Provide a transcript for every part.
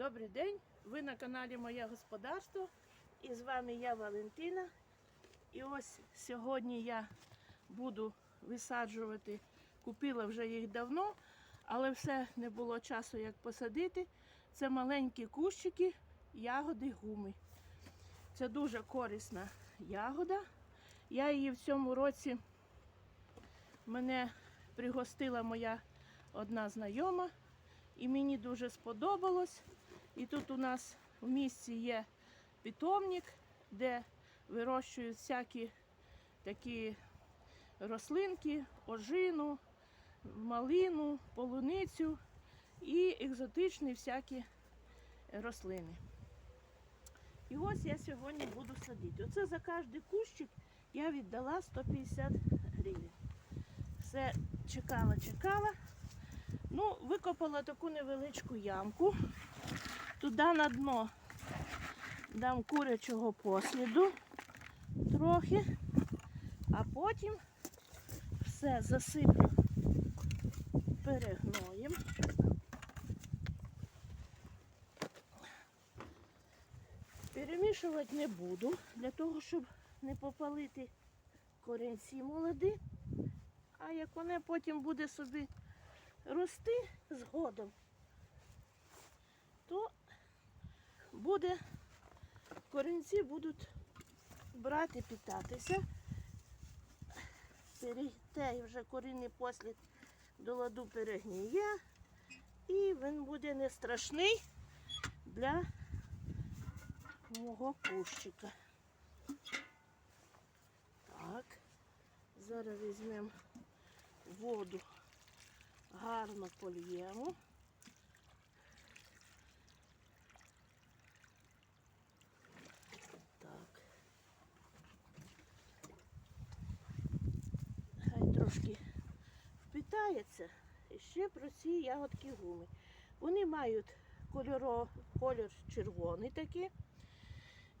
Добрий день! Ви на каналі Моє Господарство. І з вами я Валентина. І ось сьогодні я буду висаджувати. Купила вже їх давно, але все не було часу як посадити. Це маленькі кущики ягоди гуми. Це дуже корисна ягода. Я її в цьому році мене пригостила моя одна знайома, і мені дуже сподобалось. І тут у нас в місті є питомник, де вирощують всякі такі рослинки, ожину, малину, полуницю і екзотичні всякі рослини. І ось я сьогодні буду садити. Оце за кожний кущик я віддала 150 гривень. Все чекала, чекала. Ну, викопала таку невеличку ямку. Туди на дно дам курячого посліду трохи, а потім все засиплю перегноєм. Перемішувати не буду, для того, щоб не попалити корінці молоді. А як вони потім буде собі рости згодом, то буде, корінці будуть брати, питатися. Перейте вже корінний послід до ладу перегніє, і він буде не страшний для мого кущика. Так, зараз візьмемо воду, гарно польємо. Так. Хай трошки впитається. Ще про ці ягодки гуми. Вони мають кольоро, колір червоний такий.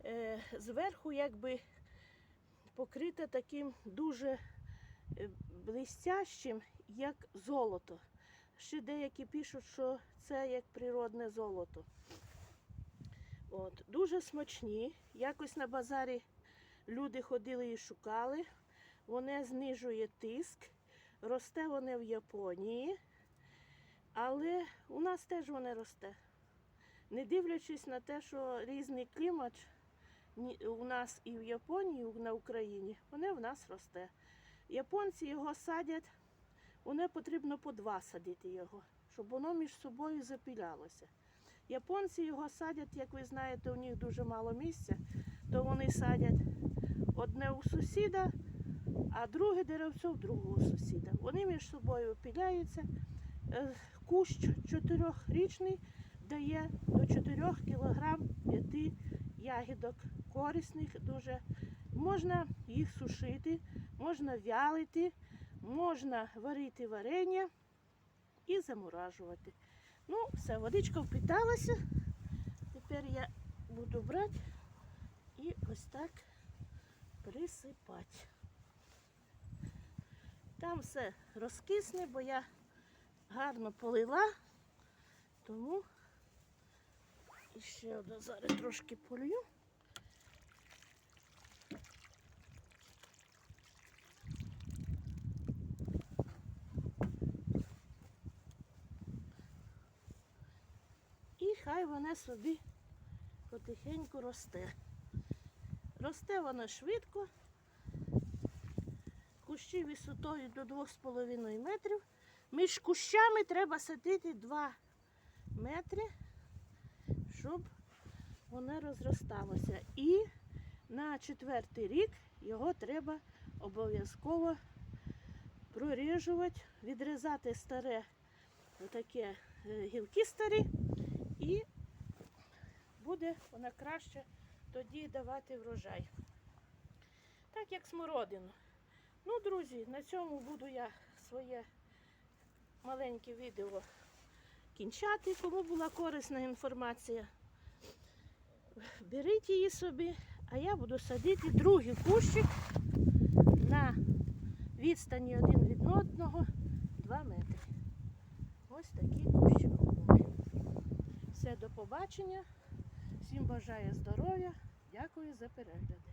Е, зверху якби покрита таким дуже е, блистящим, як золото. Ще деякі пишуть, що це як природне золото. От, дуже смачні. Якось на базарі люди ходили і шукали. Вони знижує тиск. Росте вони в Японії, але у нас теж вони росте. Не дивлячись на те, що різний клімат у нас і в Японії, і на Україні, вони в нас росте. Японці його садять, вони потрібно по два садити його, щоб воно між собою запілялося. Японці його садять, як ви знаєте, у них дуже мало місця, то вони садять одне у сусіда, а друге деревце в другого сусіда. Вони між собою опіляються. Е, Кущ чотирьохрічний дає до 4 кг 5 ягідок корисних дуже. Можна їх сушити, можна вялити, можна варити варення і заморажувати. Ну, все, водичка впиталася. Тепер я буду брати і ось так присипати. Там все розкисне, бо я гарно полила, тому ще одну зараз трошки полью. І хай вона собі потихеньку росте. Росте вона швидко, кущі висотою до 2,5 метрів. Між кущами треба садити 2 метри, щоб воно розросталося. І на четвертий рік його треба обов'язково проріжувати, відрізати старе отаке е, гілки старі, і буде вона краще тоді давати врожай. Так як смородину. Ну, друзі, на цьому буду я своє маленьке відео кінчати. Кому була корисна інформація, беріть її собі, а я буду садити другий кущик на відстані один від одного 2 метри. Ось такий кущик. Все, до побачення. Всім бажаю здоров'я. Дякую за перегляди.